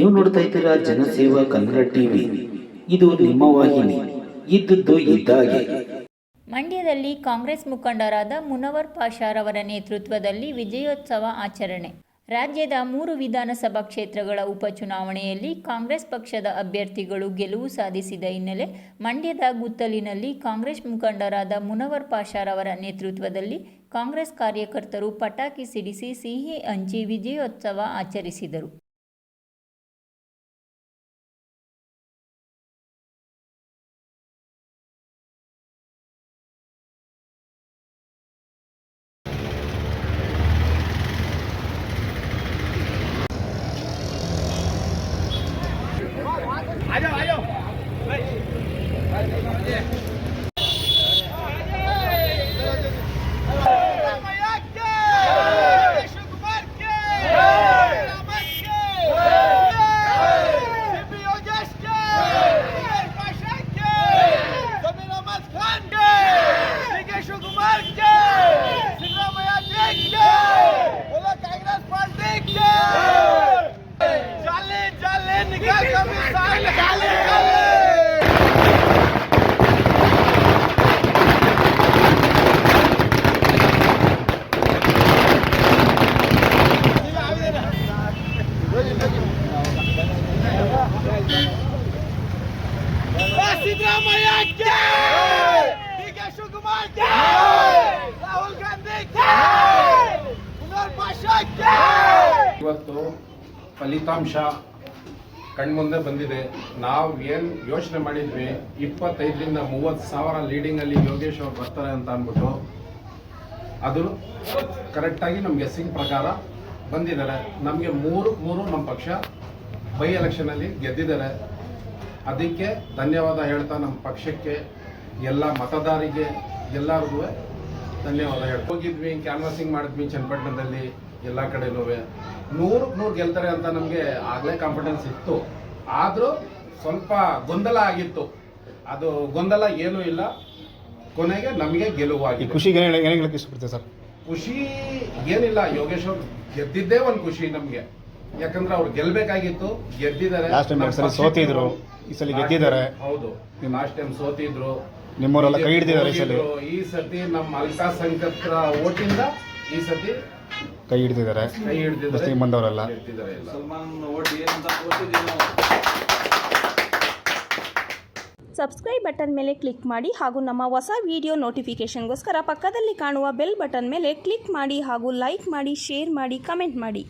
ನೀವು ನೋಡ್ತಾ ಇದ್ದೀರಾ ಜನಸೇವಾ ಕನ್ನಡ ಟಿವಿ. ಇದು ನಿಮ್ಮ ವಾಹಿನಿ. ಇದ್ದದ್ದು ಇದ್ದಾಗೆ. ಮಂಡ್ಯದಲ್ಲಿ ಕಾಂಗ್ರೆಸ್ ಮುಖಂಡರಾದ ಮುನವರ್ ಪಾಷಾರವರ ನೇತೃತ್ವದಲ್ಲಿ ವಿಜಯೋತ್ಸವ ಆಚರಣೆ. ರಾಜ್ಯದ ಮೂರು ವಿಧಾನಸಭಾ ಕ್ಷೇತ್ರಗಳ ಉಪಚುನಾವಣೆಯಲ್ಲಿ ಕಾಂಗ್ರೆಸ್ ಪಕ್ಷದ ಅಭ್ಯರ್ಥಿಗಳು ಗೆಲುವು ಸಾಧಿಸಿದ ಹಿನ್ನೆಲೆ ಮಂಡ್ಯದ ಗುತ್ತಲಿನಲ್ಲಿ ಕಾಂಗ್ರೆಸ್ ಮುಖಂಡರಾದ ಮುನವರ್ ಪಾಷಾರವರ ನೇತೃತ್ವದಲ್ಲಿ ಕಾಂಗ್ರೆಸ್ ಕಾರ್ಯಕರ್ತರು ಪಟಾಕಿ ಸಿಡಿಸಿ ಸಿಹಿ ಹಂಚಿ ವಿಜಯೋತ್ಸವ ಆಚರಿಸಿದರು. 来呀，来呀！来，来，来，来，来。ರಾಹುಲ್ ಗಾಂಧಿ ಉಮರ್ ಪಾಷಾ ಇವತ್ತು ಫಲಿತಾಂಶ ಕಣ್ಮುಂದೆ ಬಂದಿದೆ. ನಾವು ಏನು ಯೋಚನೆ ಮಾಡಿದ್ವಿ, ಇಪ್ಪತ್ತೈದರಿಂದ ಮೂವತ್ತು ಸಾವಿರ ಲೀಡಿಂಗಲ್ಲಿ ಯೋಗೇಶ್ ಅವ್ರು ಬರ್ತಾರೆ ಅಂತ ಅಂದ್ಬಿಟ್ಟು, ಅದು ಕರೆಕ್ಟಾಗಿ ನಮ್ಮ ಸಿಂಗ್ ಪ್ರಕಾರ ಬಂದಿದ್ದಾರೆ. ನಮಗೆ ಮೂರು ಮೂರು ನಮ್ಮ ಪಕ್ಷ ಬೈ ಎಲೆಕ್ಷನಲ್ಲಿ ಗೆದ್ದಿದ್ದಾರೆ. ಅದಕ್ಕೆ ಧನ್ಯವಾದ ಹೇಳ್ತಾ ನಮ್ಮ ಪಕ್ಷಕ್ಕೆ, ಎಲ್ಲ ಮತದಾರಿಗೆ ಎಲ್ಲರಿಗೂ ಧನ್ಯವಾದ ಹೋಗಿದ್ವಿ ಕ್ಯಾನ್ವಾಸಿಂಗ್ ಮಾಡಿದ್ವಿ ಚನ್ನಪಟ್ಟಣದಲ್ಲಿ ಎಲ್ಲ ಕಡೆನೂ. ನೂರು ನೂರು ಗೆಲ್ತಾರೆ ಅಂತ ನಮಗೆ ಆಗಲೇ ಕಾನ್ಫಿಡೆನ್ಸ್ ಇತ್ತು. ಆದರೂ ಸ್ವಲ್ಪ ಗೊಂದಲ ಆಗಿತ್ತು. ಅದು ಗೊಂದಲ ಏನೂ ಇಲ್ಲ. ಕೊನೆಗೆ ನಮಗೆ ಗೆಲುವು ಆಗಿ ಖುಷಿಗೆ ಏನು ಏನು ಇಷ್ಟಪಡ್ತೀವಿ ಸರ್? ಖುಷಿ ಏನಿಲ್ಲ. ಯೋಗೇಶ್ ಅವ್ರು ಗೆದ್ದಿದ್ದೇ ಒಂದು ಖುಷಿ ನಮಗೆ. ಯಾಕಂದ್ರೆ ಅವ್ರು ಗೆಲ್ಬೇಕಾಗಿತ್ತು ಗೆದ್ದಿದ್ದಾರೆ. ಸೋತಿದ್ರು. ಈ ಸಲ ಗೆದ್ದಿದ್ದಾರೆ. ಹೌದು. Last time ಸೋತಿದ್ರು. ನಿಮ್ಮವರೆಲ್ಲ ಕೈ ಹಿಡಿದಿದ್ದಾರೆ ಈ ಸಲ ಹೋಗಿದ್ರು. ಈ ಸತಿ ನಮ್ಮ ಅಲ್ಪಸಂಖ್ಯಾತರ ಓಟಿಂದ ಈ ಸತಿ ಕೈ ಹಿಡಿದಿದ್ದಾರೆ. ಕೈ ಹಿಡಿದಿದ್ದಾರೆ. ಮುಸ್ಲಿಂ ಬಂದವರೆಲ್ಲ. ಗೆದ್ದಿದ್ದಾರೆ ಎಲ್ಲ. ಸಬ್ಸ್ಕ್ರೈಬ್ ಬಟನ್ ಮೇಲೆ ಕ್ಲಿಕ್ ಮಾಡಿ ಹಾಗೂ ನಮ್ಮ ಹೊಸ ವಿಡಿಯೋ ನೋಟಿಫಿಕೇಷನ್ಗೋಸ್ಕರ ಪಕ್ಕದಲ್ಲಿ ಕಾಣುವ ಬೆಲ್ ಬಟನ್ ಮೇಲೆ ಕ್ಲಿಕ್ ಮಾಡಿ ಹಾಗೂ ಲೈಕ್ ಮಾಡಿ ಶೇರ್ ಮಾಡಿ ಕಮೆಂಟ್ ಮಾಡಿ.